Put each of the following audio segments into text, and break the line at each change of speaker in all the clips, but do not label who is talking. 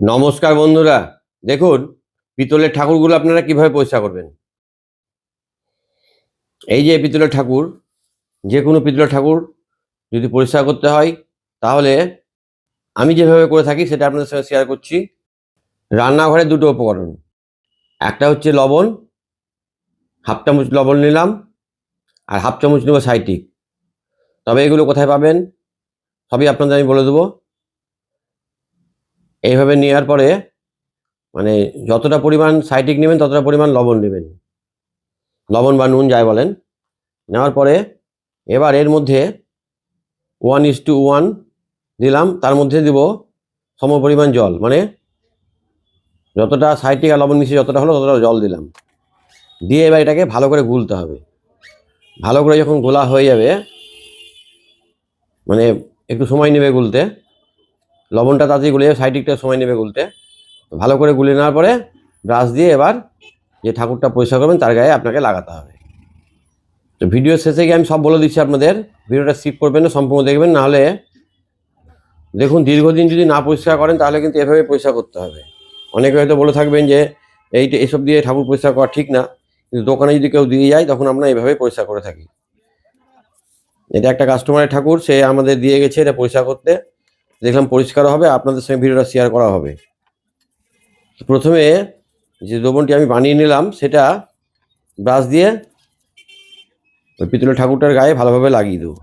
নমস্কার বন্ধুরা। দেখুন, পিতলের ঠাকুরগুলো আপনারা কীভাবে পরিষ্কার করবেন? এই যে পিতলের ঠাকুর, যে কোনো পিতলের ঠাকুর যদি পরিষ্কার করতে হয়, তাহলে আমি যেভাবে করে থাকি সেটা আপনাদের সঙ্গে শেয়ার করছি। রান্নাঘরে দুটো উপকরণ। একটা হচ্ছে লবণ, হাফ চামচ লবণ নিলাম আর হাফ চামচ নেব সাইটিক তবে এগুলো কোথায় পাবেন? সবই আপনাদের আমি বলে দেবো। এইভাবে নেওয়ার পরে মানে যতটা পরিমাণ সাইটিক নেবেন, ততটা পরিমাণ লবণ নেবেন। লবণ বা নুন যাই বলেন। নেওয়ার পরে এবার এর মধ্যে ওয়ান ইস টু ওয়ান দিলাম, তার মধ্যে দিব সম পরিমাণ জল। মানে যতটা সাইটিক আর লবণ মিশিয়ে যতটা হলো ততটা জল দিলাম। দিয়ে এবার এটাকে ভালো করে গুলতে হবে। ভালো করে যখন গোলা হয়ে যাবে মানে একটু সময় নেবে গুলতে লবণটা তাড়াতাড়ি গুলে যাবে সাইডিকটা সময় নেবে গুলতে। ভালো করে গুলে নেওয়ার পরে ব্রাশ দিয়ে এবার যে ঠাকুরটা পরিষ্কার করবেন, তার গায়ে আপনাকে লাগাতে হবে। তো ভিডিও শেষে গিয়ে আমি সব বলে দিচ্ছি আপনাদের। ভিডিওটা স্কিপ করবেন না, সম্পূর্ণ দেখবেন নাহলে দেখুন, দীর্ঘদিন যদি না পরিষ্কার করেন, তাহলে কিন্তু এভাবে পরিষ্কার করতে হবে। অনেকে হয়তো বলে থাকবেন যে এইটা এসব দিয়ে ঠাকুর পরিষ্কার করা ঠিক না। কিন্তু দোকানে যদি কেউ দিয়ে যায়, তখন আমরা এইভাবে পরিষ্কার করে থাকি। এটা একটা কাস্টমারের ঠাকুর, সে আমাদের দিয়ে গেছে এটা পরিষ্কার করতে। দেখলাম পরিষ্কার হবে, আপনাদের সঙ্গে ভিডিওটা শেয়ার করা হবে। প্রথমে যে দ্রবণটি আমি বানিয়ে নিলাম, সেটা ব্রাশ দিয়ে ওই পিতলের ঠাকুরটার গায়ে ভালোভাবে লাগিয়ে দেবো।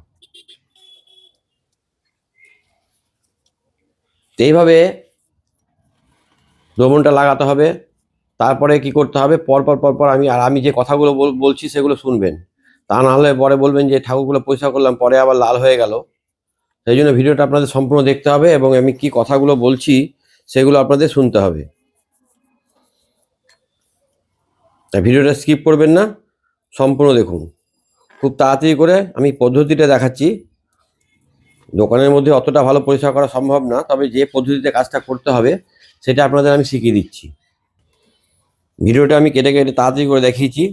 এইভাবে দ্রবণটা লাগাতে হবে। তারপরে কি করতে হবে? পরপর পরপর আমি, আর আমি যে কথাগুলো বল- বলছি সেগুলো শুনবেন। তা না হলে পরে বলবেন যে, ঠাকুরগুলো পরিষ্কার করলাম, পরে আবার লাল হয়ে গেল। সেই জন্য ভিডিওটা আপনাদের সম্পূর্ণ দেখতে হবে এবং আমি কি কথাগুলো বলছি সেগুলো আপনাদের শুনতে হবে। ভিডিওটা স্কিপ করবেন না, সম্পূর্ণ দেখুন। খুব তাড়াতাড়ি করে আমি পদ্ধতিটা দেখাচ্ছি। দোকানের মধ্যে অতটা ভালো পরিষ্কার করা সম্ভব না, তবে যে পদ্ধতিতে কাজটা করতে হবে সেটা আপনাদের আমি শিখিয়ে দিচ্ছি। ভিডিওটা আমি কেটে কেটে তাড়াতাড়ি করে দেখিয়েছি,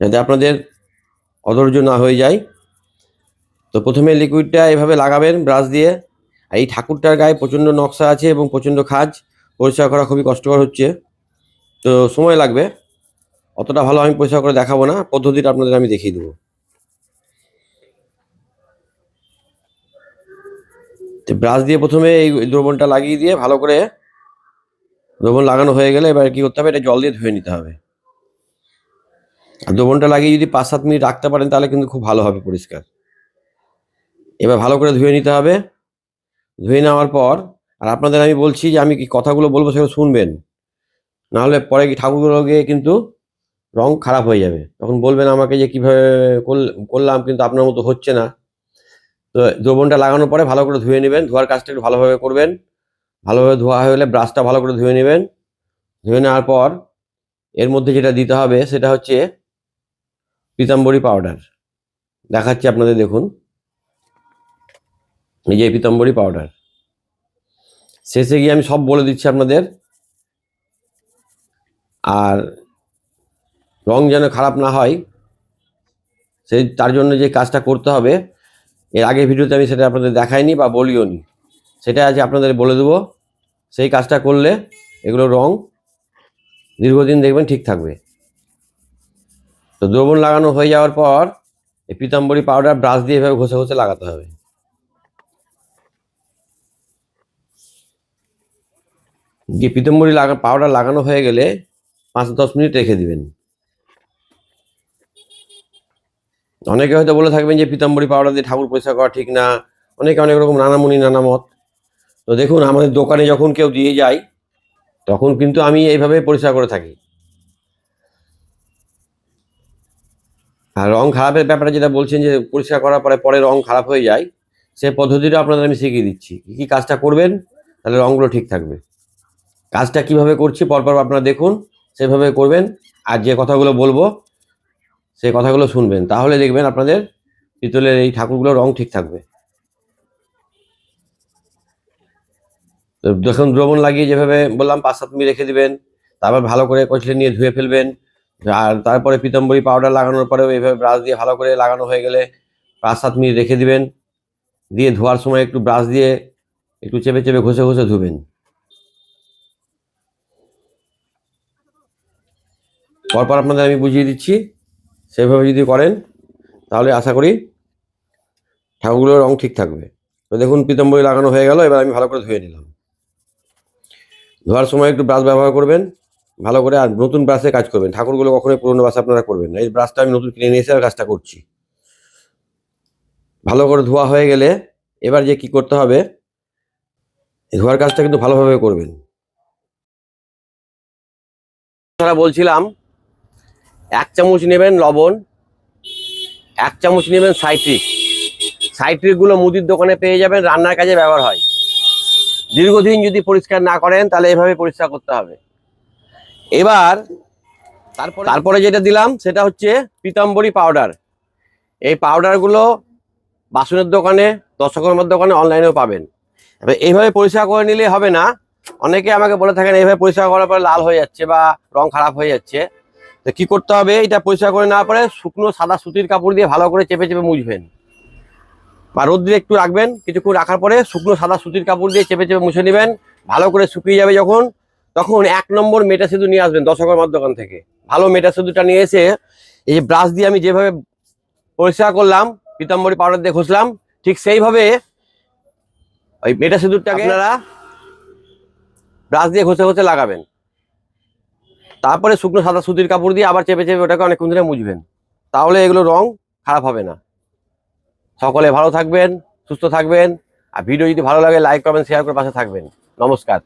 যাতে আপনাদের অধৈর্য না হয়ে যায়। তো প্রথমে লিকুইডটা এভাবে লাগাবেন ব্রাশ দিয়ে। আর এই ঠাকুরটার গায়ে প্রচণ্ড নকশা আছে এবং প্রচণ্ড খাজ। পরিষ্কার করা খুবই কষ্টকর হচ্ছে। তো সময় লাগবে। অতটা ভালো আমি পরিষ্কার করে দেখাবো না। পদ্ধতিটা আপনাদের আমি দেখিয়ে দেবো। তো ব্রাশ দিয়ে প্রথমে এই দ্রবণটা লাগিয়ে দিয়ে ভালো করে দ্রবণ লাগানো হয়ে গেলে এবার কি করতে হবে? এটা জল দিয়ে ধুয়ে নিতে হবে। আর দ্রবণটা লাগিয়ে যদি পাঁচ সাত মিনিট রাখতে পারেন তাহলে কিন্তু খুব ভালো হবে পরিষ্কার। এবার ভালো করে ধুয়ে নিতে হবে। ধুয়ে নেওয়ার পর, আর আপনাদের আমি বলছি যে আমি কি কথাগুলো বলব সেগুলো শুনবেন। নাহলে পরে কি ঠাকুরগুলো গিয়ে কিন্তু রং খারাপ হয়ে যাবে। তখন বলবেন আমাকে যে কীভাবে করলাম কিন্তু আপনার মতো হচ্ছে না। তো দ্রবণটা লাগানোর পরে ভালো করে ধুয়ে নেবেন, ধোয়ার কাজটা একটু ভালোভাবে করবেন। ভালোভাবে ধোয়া হয়ে গেলে ব্রাশটা ভালো করে ধুয়ে নেবেন। ধুয়ে নেওয়ার পর এর মধ্যে যেটা দিতে হবে সেটা হচ্ছে পিতাম্বরী পাউডার। দেখাচ্ছি আপনাদের দেখুন। এই যে পিতাম্বরী পাউডার শেষে গিয়ে আমি সব বলে দিচ্ছি আপনাদের। আর রং যেন খারাপ না হয়, সেই, তার জন্য যে কাজটা করতে হবে, এর আগে ভিডিওতে আমি সেটা আপনাদের দেখাইনি বা বলিও নি সেটা আজ আপনাদের বলে দেবো। সেই কাজটা করলে এগুলো রং দীর্ঘদিন দেখবেন ঠিক থাকবে। তো দ্রবণ লাগানো হয়ে যাওয়ার পর এই পিতাম্বরী পাউডার ব্রাশ দিয়ে এভাবে ঘষে ঘষে লাগাতে হবে। যে পিতাম্বরী লাগা, পাউডার লাগানো হয়ে গেলে পাঁচ দশ মিনিট রেখে দিবেন। অনেকে হয়তো বলে থাকবেন যে পিতাম্বরী পাউডার দিয়ে ঠাকুর পরিষ্কার করা ঠিক না। অনেকে অনেক রকম নানামুনি নানা মত তো দেখুন, আমাদের দোকানে যখন কেউ দিয়ে যায়, তখন কিন্তু আমি এইভাবে পরিষ্কার করে থাকি। আর রং খারাপের ব্যাপারে যেটা বলছেন যে পরিষ্কার করার পরে পরে রং খারাপ হয়ে যায়, সে পদ্ধতিটা আপনাদের আমি শিখিয়ে দিচ্ছি। কী কী কাজটা করবেন, তাহলে রঙগুলো ঠিক থাকবে। কাজটা কীভাবে করছি পরপর আপনারা দেখুন, সেভাবে করবেন। আর যে কথাগুলো বলব সেই কথাগুলো শুনবেন। তাহলে দেখবেন আপনাদের পিতলের এই ঠাকুরগুলোর রং ঠিক থাকবে। তো দেখুন দ্রবণ লাগিয়ে যেভাবে বললাম, পাঁচ সাত মিনিট রেখে দিবেন, তারপর ভালো করে কচলে নিয়ে ধুয়ে ফেলবেন। আর তারপরে পিতম্বরী পাউডার লাগানোর পরেও এইভাবে ব্রাশ দিয়ে ভালো করে লাগানো হয়ে গেলে পাঁচ সাত মিনিট রেখে দিবেন। দিয়ে ধোয়ার সময় একটু ব্রাশ দিয়ে একটু চেপে চেপে ঘষে ঘষে ধুবেন। পরপর আপনাদের আমি বুঝিয়ে দিচ্ছি। সেভাবে যদি করেন, তাহলে আশা করি ঠাকুরগুলোর রং ঠিক থাকবে। তো দেখুন, পিতম্বরী লাগানো হয়ে গেল, এবার আমি ভালো করে ধুয়ে নিলাম। ধোয়ার সময় একটু ব্রাশ ব্যবহার করবেন, ভালো করে, আর নতুন ব্রাশে কাজ করবেন। ঠাকুরগুলো কখনোই পুরোনো ব্রাশ আপনারা করবেন না। এই ব্রাশটা আমি নতুন কিনে নিয়ে এসে আর কাজটা করছি। ভালো করে ধোয়া হয়ে গেলে এবার যে কি করতে হবে ধোয়ার কাজটা কিন্তু ভালোভাবে করবেন। তারা বলছিলাম এক চামচ নেবেন লবণ এক চামচ নেবেন সাইট্রিক। সাইট্রিকগুলো মুদির দোকানে পেয়ে যাবেন রান্নার কাজে ব্যবহার হয়। দীর্ঘদিন যদি পরিষ্কার না করেন তাহলে এভাবে পরিষ্কার করতে হবে। এবার তারপরে? তারপরে যেটা দিলাম সেটা হচ্ছে পিতাম্বরী পাউডার। এই পাউডারগুলো বাসনের দোকানে দশকর্মার দোকানে অনলাইনেও পাবেন। এবার এইভাবে পরিষ্কার করে নিলে হবে না। অনেকে আমাকে বলে থাকেন এইভাবে পরিষ্কার করার পরে লাল হয়ে যাচ্ছে বা রং খারাপ হয়ে যাচ্ছে। তো কি করতে হবে? এটা পরিষ্কার করে না পরে শুকনো সাদা সুতির কাপড় দিয়ে ভালো করে চেপে চেপে মুছবেন। বা রোদ্রে একটু রাখবেন। কিছুক্ষণ রাখার পরে শুকনো সাদা সুতির কাপড় দিয়ে চেপে চেপে মুছে নেবেন। ভালো করে শুকিয়ে যাবে যখন তখন এক নম্বর মেটা সেতু নিয়ে আসবেন দশকর্মার দোকান থেকে। ভালো মেটা সেতুটা নিয়ে এসে এই ব্রাশ দিয়ে আমি যেভাবে পরিষ্কার করলাম পিতাম্বরী পাউডার দিয়ে ঘষলাম ঠিক সেইভাবে ওই মেটা সিঁদুরটাকে আপনারা ব্রাশ দিয়ে ঘষে ঘষে লাগাবেন। তারপরে শুকনো সাদা সুতির কাপড় দিয়ে আবার চেপে চেপে ওটাকে অনেকক্ষণ ধরে মুছবেন তাহলে এগুলো রং খারাপ হবে না। সকলে ভালো থাকবেন, সুস্থ থাকবেন। আর ভিডিও যদি ভালো লাগে লাইক করবেন শেয়ার করে পাশে থাকবেন। নমস্কার।